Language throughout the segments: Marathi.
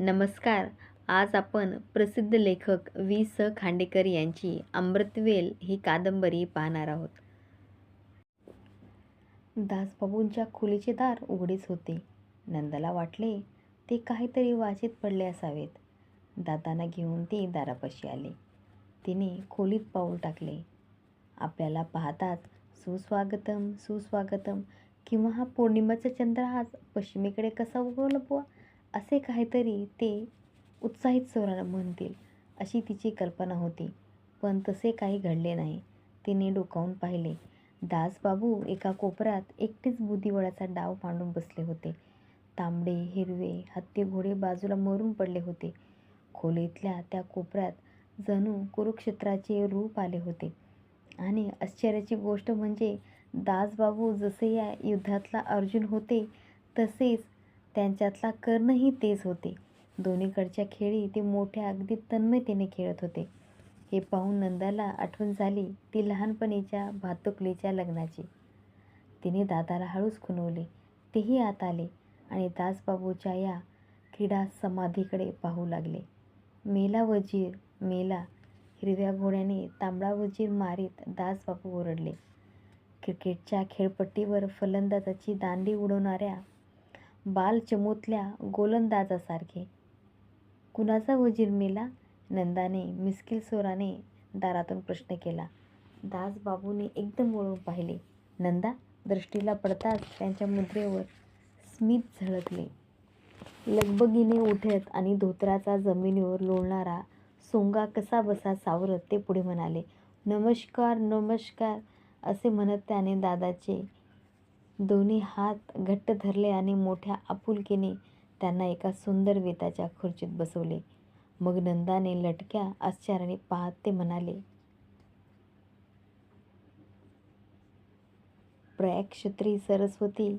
नमस्कार. आज आपण प्रसिद्ध लेखक वी स. खांडेकर यांची अमृतवेल ही कादंबरी पाहणार आहोत. दासबाबूंच्या खोलीचे दार उघडेच होते. नंदाला वाटले ते काहीतरी वाचेत पडले असावेत. दादांना घेऊन ती दारापाशी आले. तिने खोलीत पाऊल टाकले. आपल्याला पाहताच सुस्वागतम सुस्वागतम. किंवा हा पौर्णिमेचा चंद्र आज पश्चिमेकडे कसा उगवला बुवा? असे काहीतरी ते उत्साहित स्वरानं म्हणतील अशी तिची कल्पना होती. पण तसे काही घडले नाही. तिने डोकावून पाहिले. दासबाबू एका कोपऱ्यात एकटेच बुद्धिबळाचा डाव मांडून बसले होते. तांबडे हिरवे हत्ती घोडे बाजूला मरून पडले होते. खोलीतल्या त्या कोपऱ्यात जणू कुरुक्षेत्राचे रूप आले होते. आणि आश्चर्याची गोष्ट म्हणजे दासबाबू जसे या युद्धातला अर्जुन होते तसेच त्यांच्यातला कर्णही तेच होते. दोन्हीकडच्या खेळी ते मोठ्या अगदी तन्मयतेने खेळत होते. हे पाहून नंदाला आठवण झाली ती लहानपणीच्या भातुकलीच्या लग्नाची. तिने दादाला हळूच खुनवले तेही आत आले आणि दासबाबूच्या या क्रीडा समाधीकडे पाहू लागले. मेला वजीर मेला हिरव्या घोड्याने तांबडा वजीर मारीत दासबाबू ओरडले. क्रिकेटच्या खेळपट्टीवर फलंदाजाची दांडी उडवणाऱ्या बालचमूतल्या गोलंदाजासारखे. कुणाचा वजीर मेला? नंदाने मिस्किल स्वराने दारातून प्रश्न केला. दासबाबूने एकदम वळून पाहिले. नंदा दृष्टीला पडताच त्यांच्या मुद्रेवर स्मित झळकले. लगबगीने उठत आणि धोत्राचा जमिनीवर लोळणारा सोंगा कसा बसा सावरत ते पुढे म्हणाले नमस्कार नमस्कार असे म्हणत त्याने दादाचे दोन्ही हात घट्ट धरले आणि मोठ्या आपुलकीने त्यांना एका सुंदर वेताच्या खुर्चीत बसवले. मग नंदाने लटक्या आश्चर्याने पाहत ते म्हणाले प्रयाक्षत्री सरस्वती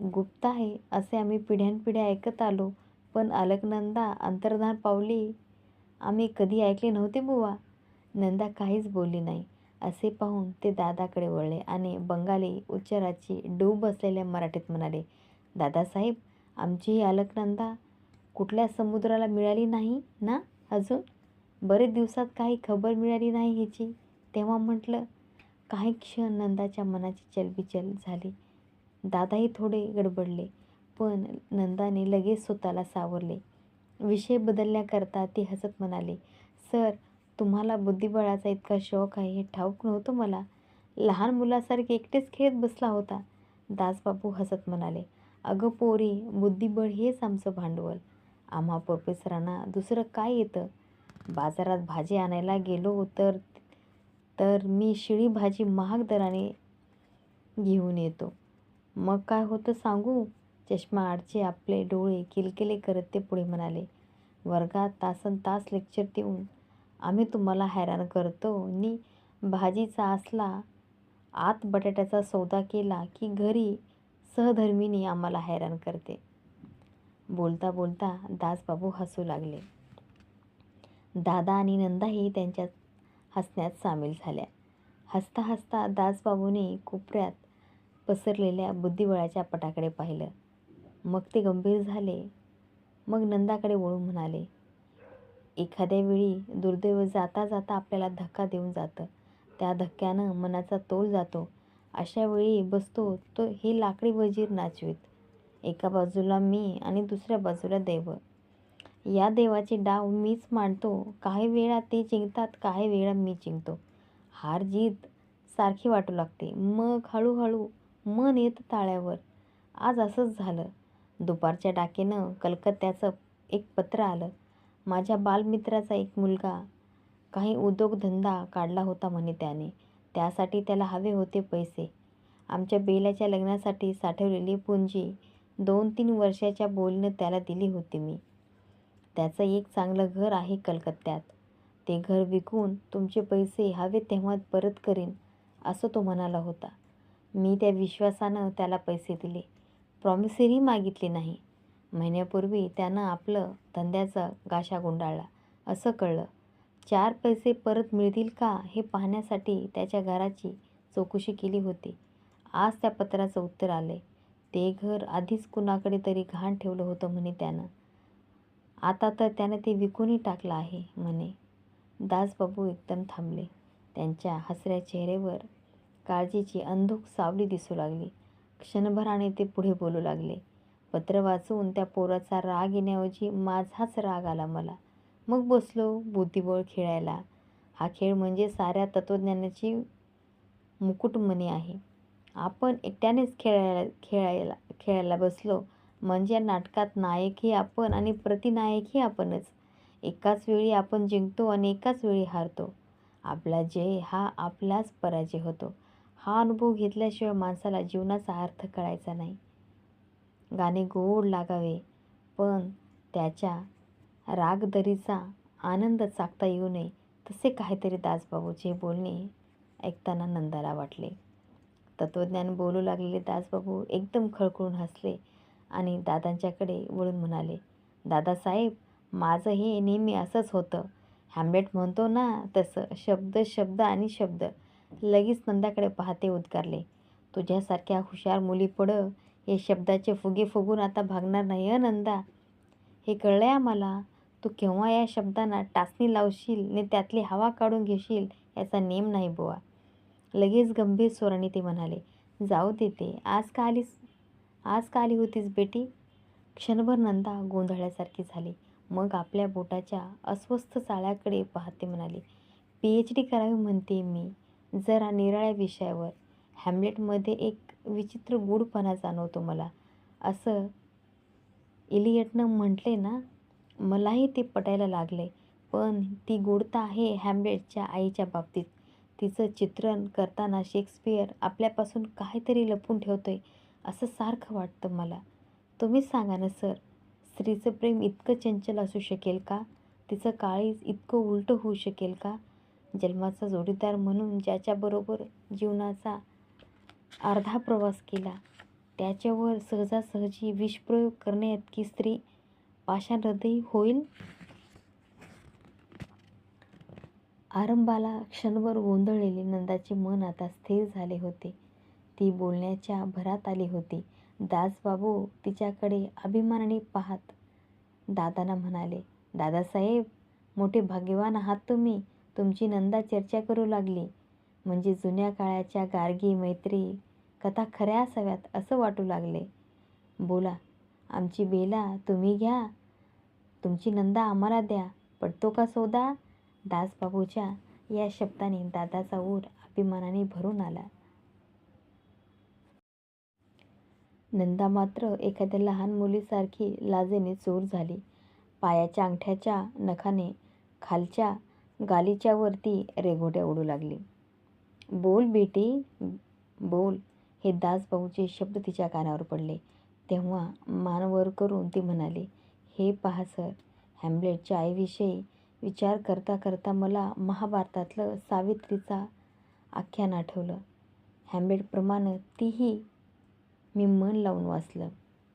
गुप्त आहे असे आम्ही पिढ्यानपिढ्या ऐकत आलो. पण अलकनंदा अंतर्धान पावली आम्ही कधी ऐकले नव्हते बुवा. नंदा काहीच बोलली नाही. असे पाहून ते दादाकडे वळले आणि बंगाली उच्चाराची डूब असलेल्या मराठीत म्हणाले दादासाहेब आमची ही अलकनंदा कुठल्या समुद्राला मिळाली नाही ना अजून? बरेच दिवसात काही खबर मिळाली नाही ह्याची तेव्हा म्हटलं काही क्षण नंदाच्या मनाची चलबिचल झाली. दादाही थोडे गडबडले पण नंदाने लगेच स्वतःला सावरले. विषय बदलण्याकरता ती हसत म्हणाले सर तुम्हाला बुद्धिबळाचा इतका शौक आहे हे ठाऊक नव्हतं मला. लहान मुलासारखे एकटेच खेळत बसला होता. दासबाबू हसत म्हणाले अगं पोरी बुद्धिबळ हेच आमचं भांडवल. आम्हा प्रोफेसरांना दुसरं काय येतं? बाजारात भाजी आणायला गेलो तर तर मी शिळी भाजी महाग दराने घेऊन येतो. मग काय होतं सांगू? चष्मा आडचे आपले डोळे किलकिले करत ते पुढे म्हणाले वर्गात तासन तास लेक्चर देऊन आम्ही तुम्हाला हैराण करतो. नि भाजीचा असला आत बटाट्याचा सौदा केला की घरी सहधर्मिणी आम्हाला हैराण करते. बोलता बोलता दासबाबू हसू लागले. दादा आणि नंदाही त्यांच्यात हसण्यात सामील झाल्या. हसता हसता दासबाबूने कोपऱ्यात पसरलेल्या बुद्धिबळाच्या पटाकडे पाहिलं. मग ते गंभीर झाले. मग नंदाकडे वळून म्हणाले एखाद्या वेळी दुर्दैव जाता जाता आपल्याला धक्का देऊन जातं. त्या धक्क्यानं मनाचा तोल जातो. अशा वेळी बसतो तो हे लाकडी वजीर नाचवीत. एका बाजूला मी आणि दुसऱ्या बाजूला देव. या देवाचे डाव मीच मांडतो. काही वेळा ते जिंकतात काही वेळा मी जिंकतो. हार जीत सारखी वाटू लागते. मग हळूहळू मन येतं ताळ्यावर आज असंच झालं. दुपारच्या डाकेनं कलकत्त्याचं एक पत्र आलं. माझ्या बालमित्राचा एक मुलगा काही उद्योगधंदा काढला होता म्हणे त्याने. त्यासाठी त्याला हवे होते पैसे. आमच्या बेलाच्या लग्नासाठी साठवलेली पुंजी दोन तीन वर्षाच्या बोलीनं त्याला दिली होती मी. त्याचं एक चांगलं घर आहे कलकत्त्यात. ते घर विकून तुमचे पैसे हवे तेव्हा परत करीन असं तो म्हणाला होता. मी त्या विश्वासानं त्याला पैसे दिले. प्रॉमिसरी मागितली नाही. महिन्यापूर्वी त्यानं आपलं धंद्याचा गाशा गुंडाळला. असं कळलं. चार पैसे परत मिळतील का हे पाहण्यासाठी त्याच्या घराची चौकशी केली होती. आज त्या पत्राचं उत्तर आले ते घर आधीच कुणाकडे तरी घाण ठेवलं होतं म्हणे त्यानं. आता तर त्यानं ते विकूनही टाकलं आहे म्हणे. दासबाबू एकदम थांबले. त्यांच्या हसऱ्या चेहऱ्यावर काळजीची अंधुक सावली दिसू लागली. क्षणभराने ते पुढे बोलू लागले. पत्र वाचून त्या पोराचा राग येण्याऐवजी माझाच राग आला मला. मग बसलो बुद्धिबळ खेळायला. हा खेळ म्हणजे साऱ्या तत्त्वज्ञानाची मुकुटमणी आहे. आपण एकट्यानेच खेळायला खेळायला खेळायला बसलो म्हणजे या नाटकात नायकही आपण आणि प्रतिनायकही आपणच. एकाच वेळी आपण जिंकतो आणि एकाच वेळी हारतो. आपला जय हा आपलाच पराजय होतो. हा अनुभव घेतल्याशिवाय माणसाला जीवनाचा अर्थ कळायचा नाही. गाणे गोड लागावे. पण त्याच्या रागदरीचा आनंद चाकता येऊ नये तसे काहीतरी दासबाबूचे बोलणे ऐकताना नंदाला वाटले. तत्त्वज्ञान बोलू लागलेले दासबाबू एकदम खळखळून हसले आणि दादांच्याकडे वळून म्हणाले दादासाहेब माझं हे नेहमी असंच होतं. हॅम्लेट म्हणतो ना तसं शब्द शब्द आणि शब्द. लगेच नंदाकडे पाहते उद्गारले तुझ्यासारख्या हुशार मुलीपुढं हे शब्दाचे फुगे फुगून आता भागणार नाही नंदा? हे कळलं आहे आम्हाला? तू केव्हा या शब्दांना टाचणी लावशील ने त्यातली हवा काढून घेशील याचा नेम नाही बुवा. लगेच गंभीर स्वराने ते म्हणाले जाऊ देते आज का आलीस? आज का आली होतीस बेटी? क्षणभर नंदा गोंधळ्यासारखी झाली. मग आपल्या बोटाच्या अस्वस्थ चाळ्याकडे पाहते म्हणाली पी एच डी करावी म्हणते मी जरा निराळ्या विषयावर. हॅमलेटमध्ये एक विचित्र गूढपणा जाणवतो मला. असं इलियटनं म्हटले ना मलाही ते पटायला लागले पण ती गूढता आहे हॅम्लेटच्या आईच्या बाबतीत. तिचं चित्रण करताना शेक्सपियर आपल्यापासून काहीतरी लपून ठेवतो आहे असं सारखं वाटतं मला. तुम्हीच सांगा ना सर स्त्रीचं प्रेम इतकं चंचल असू शकेल का? तिचं काळीज इतकं उलटं होऊ शकेल का? जन्माचा जोडीदार म्हणून ज्याच्याबरोबर जीवनाचा अर्धा प्रवास केला. त्याच्यावर सहजासहजी विषप्रयोग करण्याइतकी स्त्री पाषाणहृदयी होईल? आरंभाला क्षणभर गोंधळलेले नंदाचे मन आता स्थिर झाले होते. ती बोलण्याच्या भरात आली होती. दासबाबू तिच्याकडे अभिमानाने पाहत दादांना म्हणाले दादासाहेब मोठे भाग्यवान आहात तुम्ही. तुमची नंदा चर्चा करू लागली. म्हणजे जुन्या काळाच्या गार्गी मैत्री कथा खऱ्या असाव्यात असं वाटू लागले. बोला आमची बेला तुम्ही घ्या तुमची नंदा आम्हाला द्या पडतो का सौदा? दासबाबूच्या या शब्दाने दादाचा ऊर अभिमानाने भरून आला. नंदा मात्र एखाद्या लहान मुलीसारखी लाजेने चोर झाली. पायाच्या अंगठ्याच्या नखाने खालच्या गालीच्या वरती रेघोट्या उडू लागली. बोल बेटी बोल. हे दासभाऊचे शब्द तिच्या कानावर पडले. तेव्हा मानवर करून ती म्हणाली हे पहा सर हॅम्लेटच्या आईविषयी विचार करता करता मला महाभारतातलं सावित्रीचा आख्यान आठवलं. हॅम्लेटप्रमाणे तीही मी मन लावून वाचलं.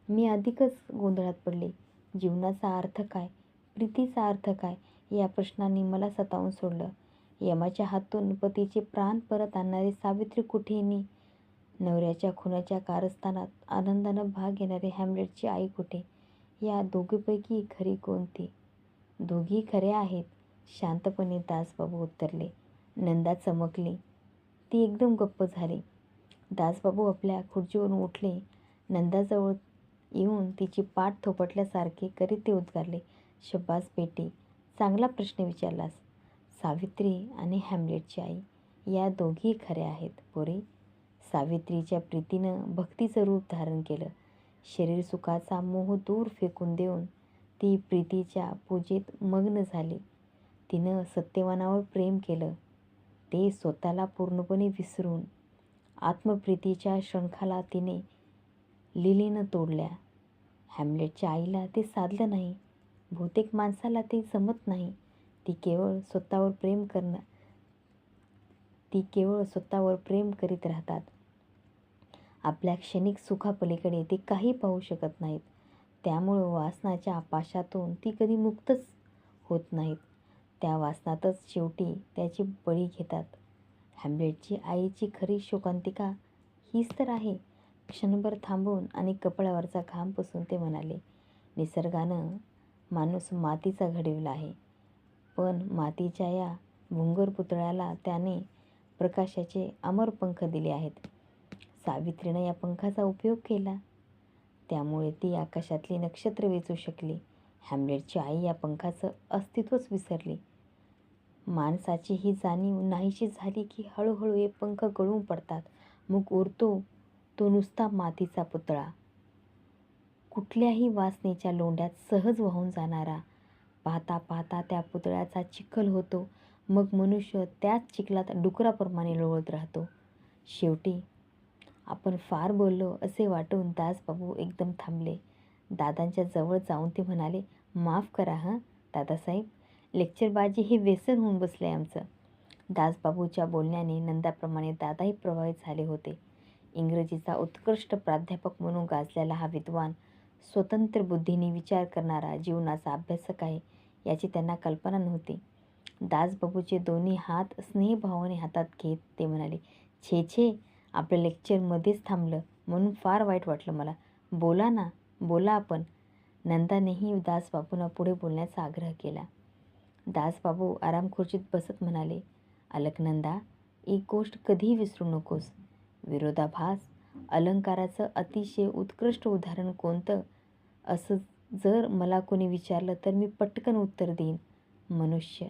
मी अधिकच गोंधळात पडले. जीवनाचा अर्थ काय प्रीतीचा अर्थ काय या प्रश्नांनी मला सतावून सोडलं. यमाच्या हातून पतीचे प्राण परत आणणारी सावित्री कुठेनी? नवऱ्याच्या खुनाच्या कारस्थानात आनंदानं भाग घेणारे हॅमलेटची आई कुठे? या दोघीपैकी खरी कोणती? दोघी खऱ्या आहेत. शांतपणे दासबाबू उत्तरले नंदा चमकली. ती एकदम गप्प झाली. दासबाबू आपल्या खुर्चीवरून उठले. नंदाजवळ येऊन तिची पाठ थोपटल्यासारखे करीत ते उद्गारले. शब्बास बेटी चांगला प्रश्न विचारलास. सावित्री आणि हॅमलेटची आई या दोघी खऱ्या आहेत पुरे. सावित्रीच्या प्रीतीनं भक्तीचं रूप धारण केलं. शरीर सुखाचा मोह दूर फेकून देऊन ती प्रीतीच्या पूजेत मग्न झाली. तिनं सत्यवानावर प्रेम केलं. ते स्वतःला पूर्णपणे विसरून आत्मप्रीतीच्या शंखाला तिने लिलीनं तोडल्या. हॅमलेटच्या आईला ते साधलं नाही. बहुतेक माणसाला ते जमत नाही. ती केवळ स्वतःवर प्रेम करणं ती केवळ स्वतःवर प्रेम करीत राहतात. आपल्या क्षणिक सुखापलीकडे ते काही पाहू शकत नाहीत. त्यामुळं वासनाच्या आपाशातून ती कधी मुक्तच होत नाहीत. त्या वासनातच शेवटी त्याची बळी घेतात. हॅम्लेटची आईची खरी शोकांतिका हीच तर आहे. क्षणभर थांबून आणि कपड्यावरचा घाम पुसून ते म्हणाले निसर्गानं माणूस मातीचा घडविला आहे. पण मातीच्या या भुंगर पुतळ्याला त्याने प्रकाशाचे अमर पंख दिले आहेत. सावित्रीनं या पंखाचा उपयोग केला. त्यामुळे ती आकाशातली नक्षत्र वेचू शकली. हॅमलेटची आई या पंखाचं अस्तित्वच विसरली. माणसाची ही जाणीव नाहीशी झाली की हळूहळू हे पंख गळून पडतात. मग उरतो तो नुसता मातीचा पुतळा. कुठल्याही वासनेच्या लोंढ्यात सहज वाहून जाणारा पाहता पाहता त्या पुतळ्याचा चिखल होतो. मग मनुष्य त्याच चिखलात डुकराप्रमाणे लोळत राहतो. शेवटी आपण फार बोललो असे वाटून दासबाबू एकदम थांबले. दादांच्या जवळ जाऊन ते म्हणाले माफ करा हां दादासाहेब. लेक्चरबाजी हे व्यसन होऊन बसले आमचं. दासबाबूच्या बोलण्याने नंदाप्रमाणे दादाही प्रभावित झाले होते. इंग्रजीचा उत्कृष्ट प्राध्यापक म्हणून गाजलेला हा विद्वान स्वतंत्र बुद्धीने विचार करणारा जीवनाचा अभ्यासक आहे. याची त्यांना कल्पना नव्हती. दासबाबूचे दोन्ही हात स्नेहभावाने हातात घेत ते म्हणाले छे छे आपलं लेक्चरमध्येच थांबलं म्हणून फार वाईट वाटलं मला. बोला ना बोला आपण. नंदानेही दासबाबूंना पुढे बोलण्याचा आग्रह केला. दासबाबू आराम खुर्चीत बसत म्हणाले अलकनंदा एक गोष्ट कधीही विसरू नकोस. विरोधाभास अलंकाराचं अतिशय उत्कृष्ट उदाहरण कोणतं? असं जर मला कोणी विचारलं तर मी पटकन उत्तर देईन मनुष्य.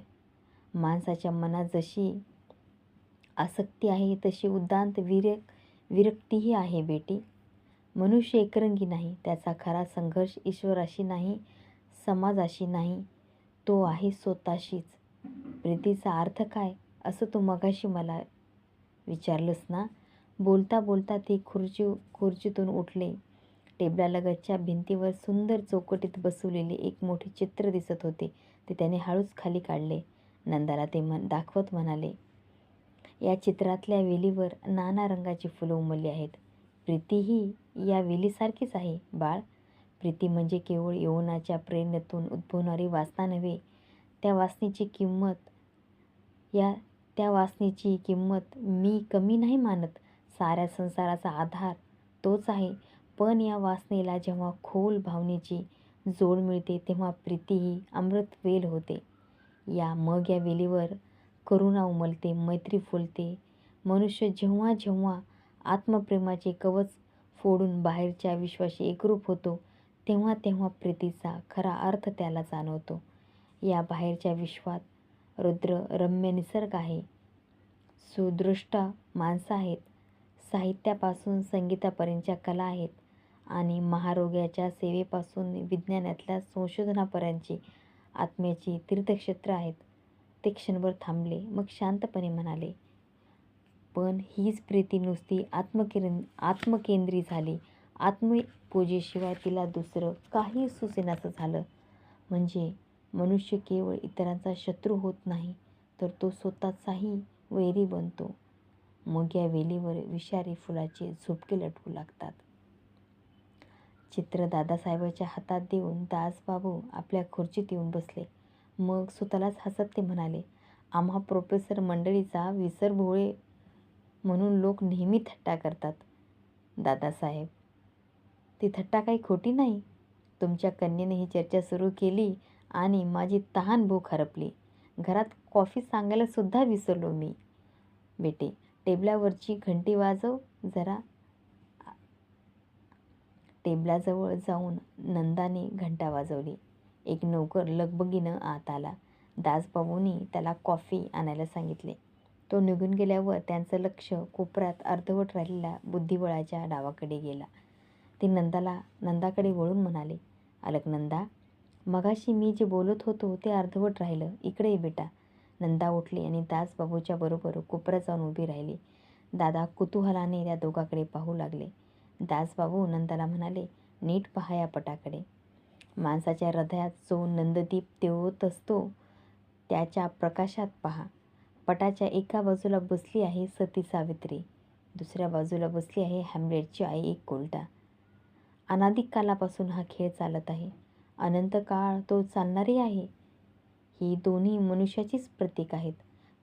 माणसाच्या मनात जशी आसक्ती आहे तशी उदांत विरक विरक्तीही आहे बेटी. मनुष्य एकरंगी नाही त्याचा खरा संघर्ष ईश्वराशी नाही समाजाशी नाही तो आहे स्वतःशीच. प्रीतीचा अर्थ काय असं तू मगाशी मला विचारलंस ना? बोलता बोलता ते खुर्ची खुर्चीतून उठले. टेबलालगतच्या भिंतीवर सुंदर चौकटीत बसवलेले एक मोठे चित्र दिसत होते. ते त्याने हळूच खाली काढले. नंदाला ते मन दाखवत म्हणाले या चित्रातल्या वेलीवर नाना रंगाची फुलं उमलली आहेत. प्रीतीही या वेलीसारखीच आहे बाळ. प्रीती म्हणजे केवळ यवनाच्या प्रेरणेतून उद्भवणारी वासना नव्हे त्या वासनेची किंमत या त्या वासनेची किंमत मी कमी नाही मानत. साऱ्या संसाराचा आधार तोच आहे. पण या वासनेला जेव्हा खोल भावनेची जोड मिळते तेव्हा प्रीतीही अमृत वेल होते. या मग या वेलीवर करुणा उमलते मैत्री फुलते. मनुष्य जेव्हा जेव्हा आत्मप्रेमाचे कवच फोडून बाहेरच्या विश्वाशी एकरूप होतो तेव्हा तेव्हा प्रीतीचा खरा अर्थ त्याला जाणवतो. या बाहेरच्या विश्वात रुद्र रम्य निसर्ग आहे. सुदृष्ट माणसं आहेत. साहित्यापासून संगीतापर्यंतच्या कला आहेत. आणि महारोग्याच्या सेवेपासून विज्ञानातल्या संशोधनापर्यंतची आत्म्याची तीर्थक्षेत्र आहेत. ते क्षणभर थांबले मग शांतपणे म्हणाले पण हीच प्रीती नुसती आत्मकेंद्र आत्मकेंद्री झाली. आत्मपूजेशिवाय तिला दुसरं काही सुचेनाचं झालं. म्हणजे मनुष्य केवळ इतरांचा शत्रू होत नाही तर तो स्वतःचाही वैरी बनतो. मग या वेलीवर विषारी फुलाचे झोपके लटकू लागतात. चित्र दादासाहेबाच्या हातात देऊन दासबाबू आपल्या खुर्चीत येऊन बसले. मग स्वतःलाच हसत ते म्हणाले आम्हा प्रोफेसर मंडळीचा विसर भोळे म्हणून लोक नेहमी थट्टा करतात. दादासाहेब ती थट्टा काही खोटी नाही. तुमच्या कन्येने ही चर्चा सुरू केली आणि माझी तहान भूक हरपली. घरात कॉफी सांगायलासुद्धा विसरलो मी. बेटे टेबलावरची घंटी वाजव जरा. टेबलाजवळ जाऊन नंदाने घंटा वाजवली. एक नौकर लगबगीनं आत आला. दासबाबूंनी त्याला कॉफी आणायला सांगितले. तो निघून गेल्यावर त्यांचं लक्ष कोपऱ्यात अर्धवट राहिलेल्या बुद्धिबळाच्या डावाकडे गेला. ते नंदाला नंदाकडे वळून म्हणाले अलकनंदा मगाशी मी जे बोलत होतो ते अर्धवट राहिलं. इकडे ये बेटा. नंदा उठली आणि दासबाबूच्या बरोबर कोपऱ्यात जाऊन उभी राहिली. दादा कुतूहलाने त्या दोघाकडे पाहू लागले. दासबाबू नंदाला म्हणाले नीट पहा या पटाकडे. माणसाच्या हृदयात जो नंददीप तेवत असतो त्याच्या प्रकाशात पहा. पटाच्या एका बाजूला बसली आहे सती सावित्री. दुसऱ्या बाजूला बसली आहे हॅमलेटची आई एक कोलटा अनादिक कालापासून हा खेळ चालत आहे. अनंत काळ तो चालणारी आहे. ही दोन्ही मनुष्याचीच प्रतीक आहेत.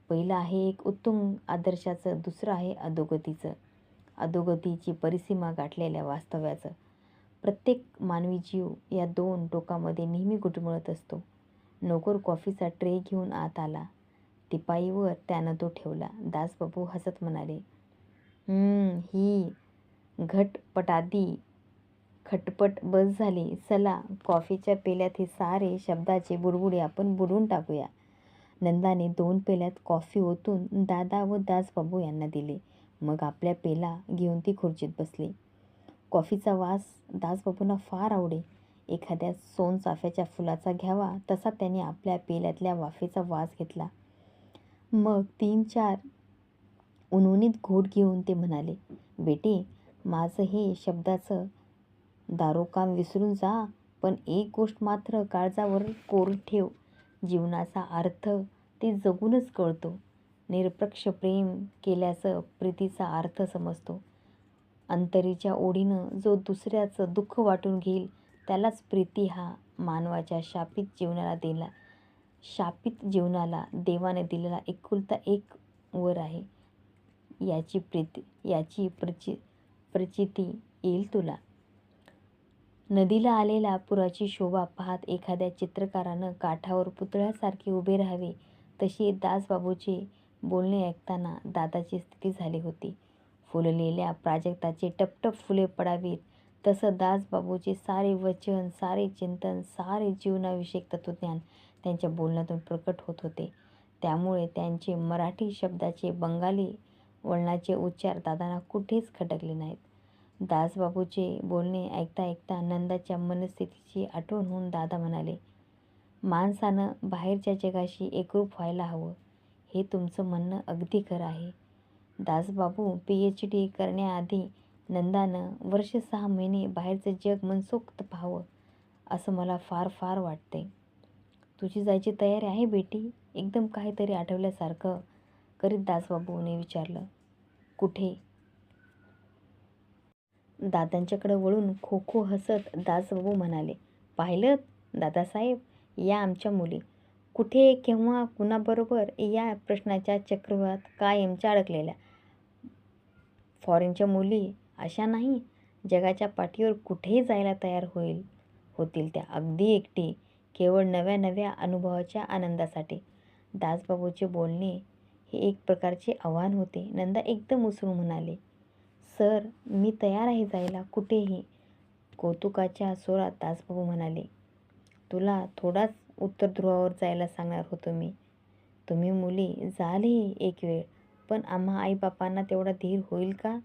पहिलं आहे एक उत्तुंग आदर्शाचं दुसरं आहे अधोगतीचं. अधोगतीची परिसीमा गाठलेल्या वास्तव्याचं. प्रत्येक मानवी जीव या दोन टोकामध्ये नेहमी गुटमळत असतो. नोकर कॉफीचा ट्रे घेऊन आत आला. तिपाईवर त्यानं तो ठेवला. दासबाबू हसत म्हणाले ही घटपटादी खटपट बस झाली. चला कॉफीच्या पेल्यात हे सारे शब्दाचे बुडबुडे आपण बुडवून टाकूया. नंदाने दोन पेल्यात कॉफी ओतून दादा व दासबाबू यांना दिले. मग आपल्या पेला घेऊन ती खुर्चीत बसली. कॉफीचा वास दासबाबूंना फार आवडे. एखाद्या सोनचाफ्याच्या फुलाचा घ्यावा तसा त्याने आपल्या पेल्यातल्या वाफेचा वास घेतला. मग तीन चार उणवणीत घोट घेऊन ते म्हणाले बेटे माझं हे शब्दाचं दारोकाम विसरून जा पण एक गोष्ट मात्र काळजावर कोर ठेव. जीवनाचा अर्थ ते जगूनच कळतो. निरपक्ष प्रेम केल्याचं प्रीतीचा अर्थ समजतो. अंतरीच्या ओढीनं जो दुसऱ्याचं दुःख वाटून घेईल त्यालाच प्रीती हा मानवाच्या शापित जीवनाला दिला शापित जीवनाला देवाने दिलेला एकुलता एक वर आहे. याची प्रीती याची प्रचि प्रचिती येईल तुला. नदीला आलेल्या पुराची शोभा पाहत एखाद्या चित्रकारानं काठावर पुतळ्यासारखे उभे राहावे तशी दासबाबूचे बोलणे ऐकताना दादाची स्थिती झाली होती. फुललेल्या प्राजक्ताचे टपटप फुले पडावीत. तसं दासबाबूचे सारे वचन सारे चिंतन सारे जीवनाविषयक तत्वज्ञान त्यांच्या बोलण्यातून प्रकट होत होते. त्यामुळे त्यांचे मराठी शब्दाचे बंगाली वळणाचे उच्चार दादांना कुठेच खटकले नाहीत. दासबाबूचे बोलणे ऐकता ऐकता नंदाच्या मनस्थितीची आठवण होऊन दादा म्हणाले माणसानं बाहेरच्या जगाशी एकरूप व्हायला हवं. हे तुमचं म्हणणं अगदी खरं आहे. दासबाबू पी एच डी करण्याआधी नंदानं वर्ष सहा महिने बाहेरचं जग मनसोक्त पाहावं असं मला फार फार वाटते तुझी जायची तयारी आहे बेटी? एकदम काहीतरी आठवल्यासारखं करीत दासबाबूने विचारलं. कुठे? दादांच्याकडे वळून खो खो हसत दासबाबू म्हणाले पाहिलं? दादासाहेब या आमच्या मुली. कुठे केव्हा कुणाबरोबर या प्रश्नाच्या चक्रव्यूहात कायमच्या अडकलेल्या फॉरेनच्या मुली अशा नाही जगाच्या पाठीवर कुठेही जायला तयार होईल होतील त्या अगदी एकटी केवळ नव्या नव्या अनुभवाच्या आनंदासाठी. दासबाबूचे बोलणे हे एक प्रकारचे आव्हान होते. नंदा एकदम उसळून म्हणाले सर मी तयार आहे जायला कुठेही. कौतुकाच्या स्वरात दासबाबू म्हणाले तुला थोडाच उत्तर ध्रुवावर जायला सांगणार होतो मी. तुम्ही मुली जाले एक वेळ पण आम्हा आईबापांना तेवढा धीर होईल का?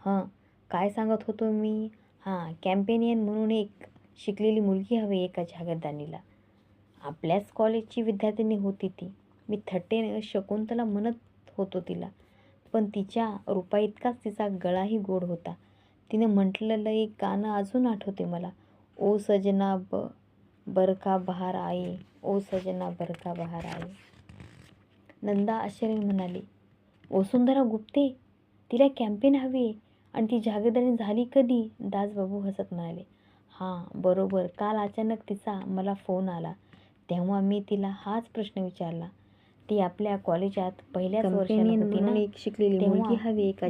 हं काय सांगत होतो मी? हां कॅम्पेनियन म्हणून एक शिकलेली मुलगी हवी एका जागरदानीला आपल्याच कॉलेजची विद्यार्थिनी होती ती. मी थट्टेनं शकुंतला म्हणत होतो तिला. पण तिच्या रूपाइतकाच तिचा गळाही गोड होता. तिने म्हटलेलं एक गाणं अजून आठवते मला. ओ सजना ब बरका बहार आई ओ सजना बरका बहार आई. नंदा आश्चर्याने म्हणाली वसुंधरा गुप्ते तिला कॅम्पेन हवी आणि ती जागीरदारी झाली कधी? दासबाबू हसत म्हणाले हां बरोबर काल अचानक तिचा मला फोन आला. तेव्हा मी तिला हाच प्रश्न विचारला. ती आपल्या कॉलेजात पहिल्याच वर्षाला होती ना? एक शिकलेली मुलगी हवी एका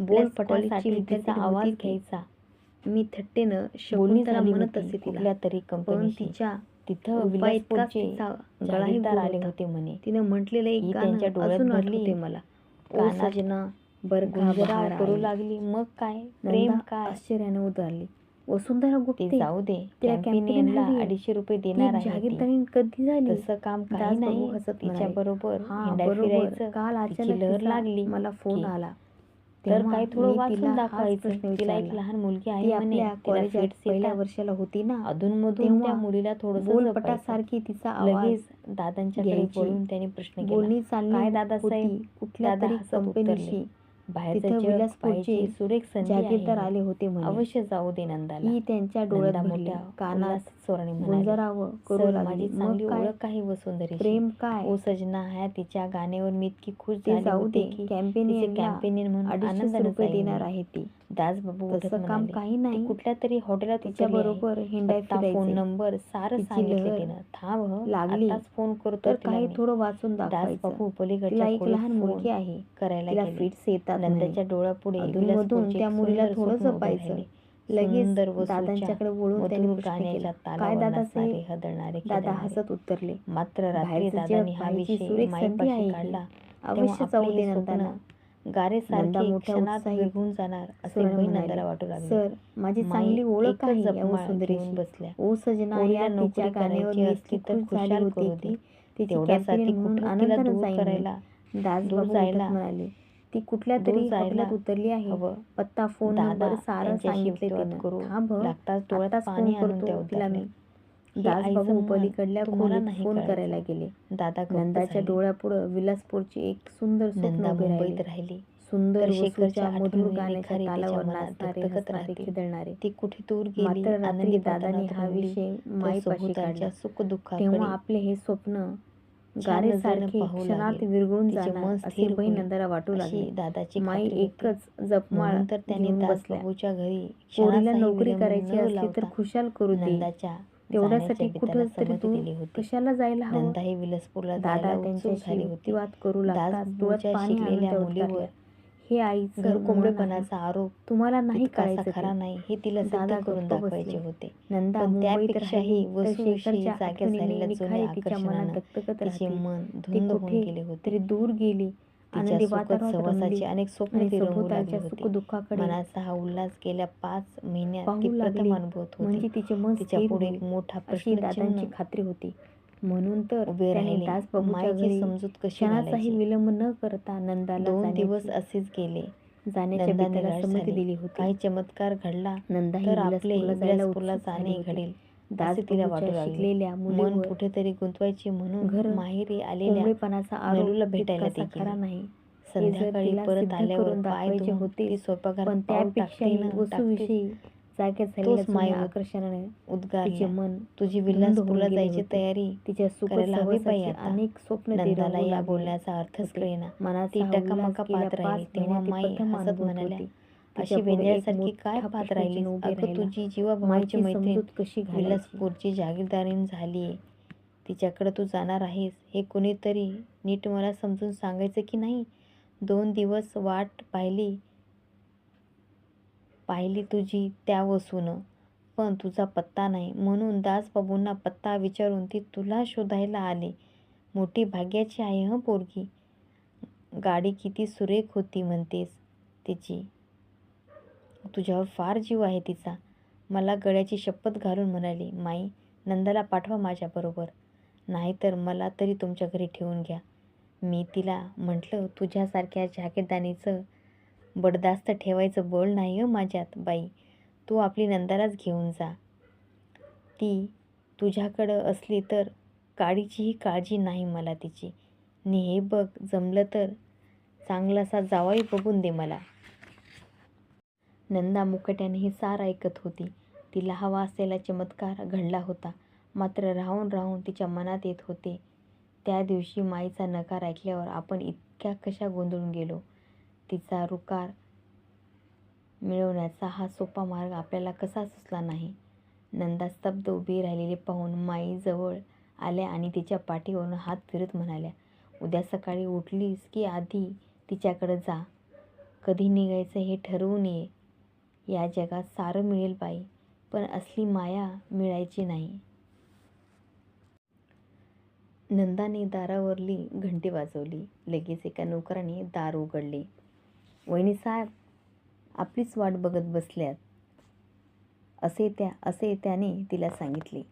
बोलपटासाठी तिचा आवाज. घ्यायचा. मी थट्टेनं शकुंतला झाली म्हणत असे तिला. कुठल्या तरी पण कंपनीची तिच्या तिथं रूपाइतकाच विलासपूरचे तिचा गळाही जागीरदार गोड आले होता. म्हणे. तिने म्हटलेलं एक गाणं त्यांच्या डोळ्यात भरली. आठवते मला. गुंजराव बहार करू. लागली. मग काय? प्रेम काय? आश्चर्याने उतरली. वसुंधरा ते गुप्ते जाऊ दे. तिला कॅम्पेनियनला. अडीचशे रुपये ती देणार आहे ती. जागीरदारी कधी झाली? तसं काम काही नाही. हसत तिच्या. बरोबर. काल अचानक लहर लागली. मला फोन आला. तर काय थोडं वाचून दाखवायचं तिला एक. लहान मुलगी आहे म्हणे कॉलेजात पहिल्या. वर्षाला होती ना अधूनमधून त्या मुलीला थोडस बोलपटासारखी तिचा आवाज दादांच्याकडे. वळून त्याने प्रश्न केला बोलणी चालली काय दादासाहेब? होती कुठल्या दादा तरी. कंपनीशी बाहेरचं जग विलासपूरचे सुरेख आले होते अवश्य जाऊ दे नंदाला ही त्यांच्या डोळ्यात मोठ्या कानात म्हणाली. सर लागली माझी चांगली ओळख आहे वसुंधरेशी. प्रेम काय? ओ सजना ह्या तिच्या गाण्यावर मी इतकी खुश झाली जाऊ होते दे की कॅम्पेनियनला कॅम्पेनियन म्हणून आनंदाने देणार. आहे ती. उठत तसं काम काही नाही. कुठल्या तरी हॉटेलात तिच्या. बरोबर हिंडाय फोन नंबर सारं सांगितले तिनं. थांब लागली. फोन करतो काही. थोडं वाचून दासबाबू तिला पलीकडच्या एक लहान मुलगी आहे. करायला. फिट्स येतात. नंदाच्या डोळ्यापुढे त्या मुलीला सुंदर थोडंसं लगेच सुंदर दादांच्याकडे वळून त्याने गाण्याच्या काय दादा हदळणारे, दादा. हसत उत्तरले मात्र रात्री दादांनी हा विषय सुरेख माईपाशी. काढला. अवश्य जाऊ दे हे नंदाला स्वप्न गारेसारखे नंदा मोठ्या उत्साहीत विरघळून जाणार असे म्हणाली, नंदाला वाटू लागले. सर माझी चांगली ओळख आहे घेऊन बसल्या. ओ सजना या तिच्या गाण्यावर असली तर खुशाल होती. तिची तेवढ्यासाठी म्हणून तिला आनंदाने दूर जायला म्हणाले. ती कुठल्या तरी हॉटेलात उतरली आहे. पत्ता फोन नंबर सारं सांगितले थांब फोन करतो तिला मी. पलीकडल्या खोलीत फोन. करायला गेले. दादा नंदाच्या. डोळ्यापुढं विलासपूरचे एक सुंदर स्वप्न उभे राहिले. सुंदर शेखरच्या मधुर गाण्याच्या तालावर नाचणारे हसणारे. खिदळणारे. ती कुठे दूर गेली? मात्र रात्री दादांनी हा. विषय माईपाशी काढला. सुख दुःखाकडे तेव्हा आपले हे स्वप्न गारेसारखे क्षणात. विरघळून जाणार असे होईल. नंदाला वाटू लागले. दादाची माई. एकच जपमाळ तर त्याने दासबाबूच्या घरी पोरीला नोकरी करायची असली तर खुशाल करू नंदाच्या तेवढ्यासाठी कुठं तरी होती. कशाला जायला हवं? विलसपूरला दादा उत्सुक त्यांच्याशी युक्तिवाद करू लागतात. डोळ्यात पाणी आणून मुलीवर. हे आईचं आहे. घरकोंबडेपणाचा आरोप तुम्हाला नाही कळायचं खरा. नाही हे तिला सिद्ध दादा करून दाखवायचे. होते. नंदा पण त्यापेक्षाही वसूविषयी जाग्या झालेल्या जुन्या आकर्षणानं तिचे मन धुंद होऊन गेले होते. तरी दूर गेली. तिच्या सुखद सहवासाची अनेक स्वप्न ती रंगू लागली होती. मनाचा हा उल्हास गेल्या पाच महिन्यात ती प्रथम. अनुभवत म्हणजे होती तिचे मन तिच्या पुढे एक मोठा प्रश्नचिन्ह दादांची खात्री होती. म्हणून तर उभे राहिले समजूत कशी क्षणाचाही विलंब न करता नंदाला दोन दिवस असेच गेले जाण्याच्या नंदा संमती. दिली होती काही चमत्कार घडला नंदाही तर आपले जायला जाणे. घडेल असे तिला वाटू दासबाबूच्या लागले शिकलेल्या मन कुठेतरी गुंतवायची म्हणून घर माहेरी आलेल्या नलूला भेटायला ती खरा. नाही संध्याकाळी परत आल्यावर पाय होते. ती स्वयंपाकघरात पण पाऊल त्यापेक्षाही झालेल्या तोच माय आकर्षणाने मन तुझी विलासपूरला होऊन गेले जायची होते. तयारी तिच्या सुखद करायला हवी बाई सहवासाची आता. अनेक स्वप्न ती नंदाला रंगू या लागली बोलण्याचा अर्थच होते. कळेना मनाचा ती हा टकामका उल्हास गेल्या पाहत राहिली पाच तेव्हा महिन्यात ती माई प्रथम हसत अनुभवत म्हणाल्या होती. अशी तिच्यापुढे एक वेंद्यासारखी मोठा काय राहिलीस उभे अगं राहिला. तुझी जीवाभावाची माईची मैत्रीण समजूत कशी घालायची विलासपूरची जागीरदारीण झालीये तिच्याकडे तू जाणार आहेस हे कुणीतरी नीट मला समजून सांगायचं की नाही दोन दिवस वाट पाहिली पाहिली तुझी त्या वसूनं. पण तुझा पत्ता नाही. म्हणून दासबाबूंना पत्ता विचारून ती तुला शोधायला आले. मोठी भाग्याची आहे हं पोरगी? गाडी किती सुरेख होती म्हणतेस तिची. तुझ्यावर फार जीव आहे तिचा. मला गळ्याची शपथ घालून म्हणाली माई नंदाला पाठवा माझ्याबरोबर नाहीतर मला तरी तुमच्या घरी ठेवून घ्या. मी तिला म्हटलं तुझ्यासारख्या जागीरदानीचं बडदास्त ठेवायचं बळ नाही हं हो माझ्यात बाई. तू आपली नंदालाच घेऊन जा. ती तुझ्याकडं असली तर काडीचीही काळजी नाही मला तिची. नि हे बघ जमलं तर चांगलासा जावाई बघून दे मला. नंदा मुकट्याने हे सार ऐकत होती. तिला हवा असलेला चमत्कार घडला होता. मात्र राहून राहून तिच्या मनात येत होते. त्या दिवशी माईचा नकार ऐकल्यावर आपण इतक्या कशा गोंधळून गेलो? तिचा रुकार मिळवण्याचा हा सोपा मार्ग आपल्याला कसा सुचला नाही? नंदा स्तब्ध उभी राहिलेली पाहून माई जवळ आल्या आणि तिच्या पाठीवरून हात फिरत म्हणाल्या उद्या सकाळी उठलीस की आधी तिच्याकडे जा. कधी निघायचं हे ठरवून ये या जगात सारं मिळेल बाई पण असली माया मिळायची नाही. नंदाने दारावरली घंटी वाजवली. लगेच एका नोकराने दार उघडले. वहिनी साहेब आपलीच वाट बघत बसल्यात. असे त्या असे त्याने तिला सांगितले.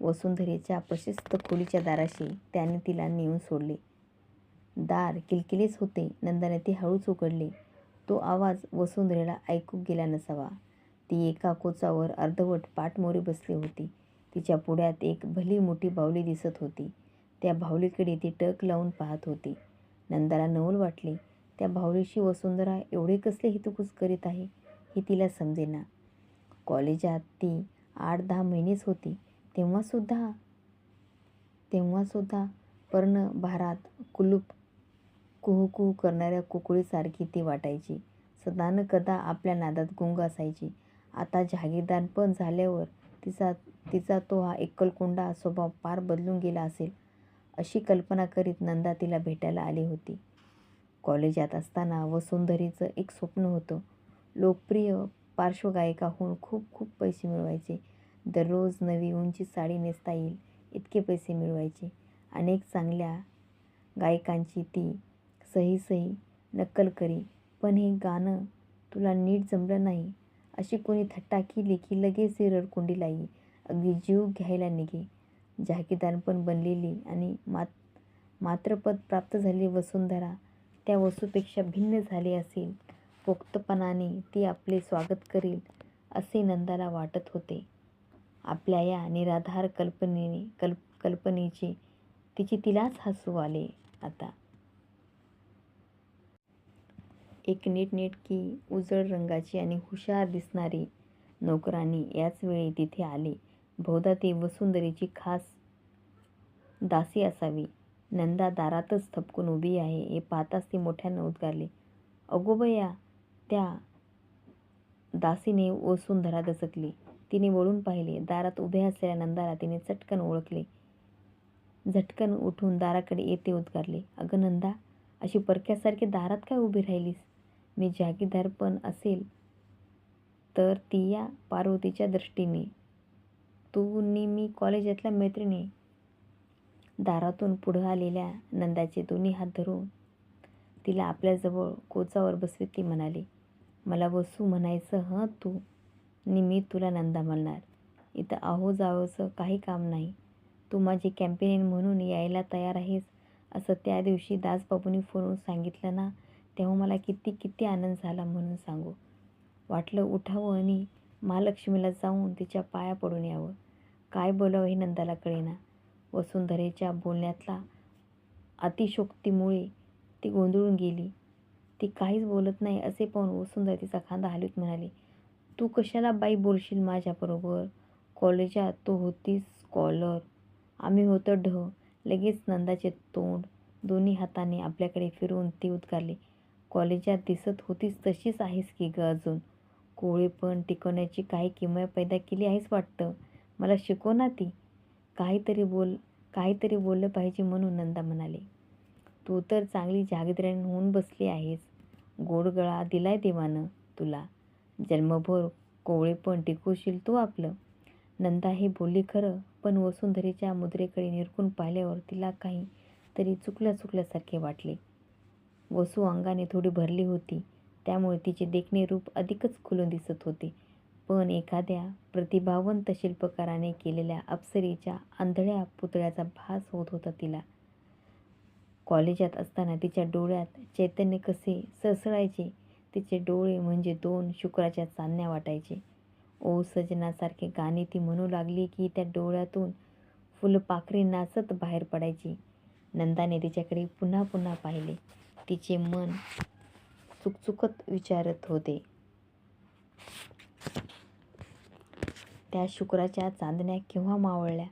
वसुंधरेच्या प्रशस्त खोलीच्या दाराशी त्याने तिला नेऊन सोडले. दार किलकिलेच होते. नंदाने ते हळूच उघडले. तो आवाज वसुंधरेला ऐकू गेला नसावा. ती एका कोचावर अर्धवट पाठमोरी बसली होती. तिच्या पुढ्यात एक भली मोठी बाहुली दिसत होती. त्या बाहुलीकडे ती टक लावून पाहत होती. नंदाला नवल वाटले. त्या बाहुलीशी वसुंधरा एवढे कसले हितगुज करीत आहे हे तिला समजेना. कॉलेजात ती आठ दहा महिनेच होती तेव्हासुद्धा तेव्हासुद्धा पर्णभारात कुलूप कुहू कुहू करणाऱ्या कुकळीसारखी ती वाटायची. सदान कदा आपल्या नादात गुंग असायची. आता जहागीरदारपण झाल्यावर तिचा तिचा तो हा एकलकोंडा स्वभाव पार बदलून गेला असेल अशी कल्पना करीत नंदा तिला भेटायला आली होती. कॉलेजात असताना वसुंधरीचं एक स्वप्न होतं. लोकप्रिय पार्श्वगायिका होऊन खूप खूप पैसे मिळवायचे. दररोज नवी उंची साडी नेसता येईल इतके पैसे मिळवायचे. अनेक चांगल्या गायकांची ती सही सही नक्कल करी पण हे गाणं तुला नीट जमलं नाही. अशी कोणी थट्टा केली की लगेच ती रडकुंडी लाई अगदी जीव घ्यायला निघे. झाकीदार पण बनलेली आणि मात मात्रपद प्राप्त झाली वसुंधरा त्या वसूपेक्षा भिन्न झाली असेल. पोक्तपणाने ती आपले स्वागत करील असे नंदाला वाटत होते. आपल्या या निराधार कल्पनेने कल्प कल्पनेची तिची तिलाच हसू आले आता. एक नीटनेटकी उजळ रंगाची आणि हुशार दिसणारी नोकराणी याच वेळी तिथे आली. बहुधा ती वसुंधरेची खास दासी असावी. नंदा दारातच थपकून उभी आहे. हे पाहताच ती मोठ्यानं उद्गारली. अगोबया त्या दासीने वसुंधरा दचकली तिने वळून पाहिले. दारात उभ्या असलेल्या नंदाला तिने चटकन ओळखले. झटकन उठून दाराकडे येते उद्गारले. अगं नंदा अशी परक्यासारखी दारात काय उभी राहिलीस? मी जागीदार पण असेल तर ती या पार्वतीच्या दृष्टीने. तू नी मी कॉलेजातल्या मैत्रिणी दारातून पुढं आलेल्या नंदाचे दोन्ही हात धरून तिला आपल्याजवळ कोचावर बसवीत ती म्हणाली मला बसू म्हणायचं हं तू? नि मी तुला नंदा म्हणणार. इथं आहो जावंचं काही काम नाही. तू माझी कॅम्पेनियन म्हणून यायला तयार आहेस असं त्या दिवशी दासबाबूंनी फोनून सांगितलं ना तेव्हा मला किती किती आनंद झाला म्हणून सांगू. वाटलं उठावं आणि महालक्ष्मीला जाऊन तिच्या पाया पडून यावं. काय बोलावं हे नंदाला कळेना. वसुंधरेच्या बोलण्यातला अतिशोक्तीमुळे ती गोंधळून गेली. ती काहीच बोलत नाही असे पाहून वसुंधरा तिचा खांदा हलवीत म्हणाली तू कशाला बाई बोलशील माझ्याबरोबर कॉलेजात तू होतीस स्कॉलर आम्ही होतो ढ. लगेच नंदाचे तोंड दोन्ही हाताने आपल्याकडे फिरवून ती उद्गारली कॉलेजात दिसत होतीस तशीच आहेस की ग अजून? कोळी पण टिकवण्याची काही किमया पैदा केली आहेस वाटतं? मला शिकव ना ती. काहीतरी बोल काहीतरी बोललं पाहिजे म्हणून नंदा म्हणाले. तू तर चांगली जागीरदारीण होऊन बसली आहेस. गोडगळा दिलाय देवानं तुला. जन्मभर कोवळे पण टिकवशील तू आपलं. नंदा हे बोलली खरं पण वसुंधरेच्या मुद्रेकडे निरखून पाहिल्यावर तिला काही तरी चुकल्या चुकल्यासारखे वाटले. वसू अंगाने थोडी भरली होती त्यामुळे तिचे देखणे रूप अधिकच खुलून दिसत होते. पण एखाद्या प्रतिभावंत शिल्पकाराने केलेल्या अप्सरेच्या आंधळ्या पुतळ्याचा भास होत होता तिला. कॉलेजात असताना तिच्या डोळ्यात चैतन्य कसे सळसळायचे तिचे डोळे म्हणजे दोन शुक्राच्या चांदण्या वाटायचे. ओ सजनासारखे गाणे ती म्हणू लागली की त्या डोळ्यातून फुलपाखरे नाचत बाहेर पडायची. नंदाने तिच्याकडे पुन्हा पुन्हा पाहिले. तिचे मन चुकचुकत विचारत होते. त्या शुक्राच्या चांदण्या केव्हा मावळल्या?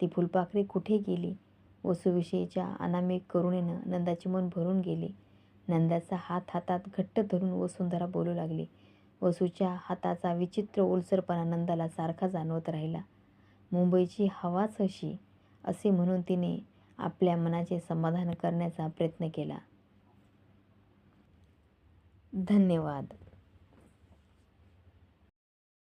ती फुलपाखरी कुठे गेली? वसूविषयीच्या अनामिक करुणेनं नंदाचे मन भरून गेले. नंदाचा हात हातात घट्ट धरून वसुंधरा बोलू लागली. वसूच्या हाताचा विचित्र ओलसरपणा नंदाला सारखा जाणवत राहिला. मुंबईची हवाच अशी असे म्हणून तिने आपल्या मनाचे समाधान करण्याचा प्रयत्न केला. धन्यवाद.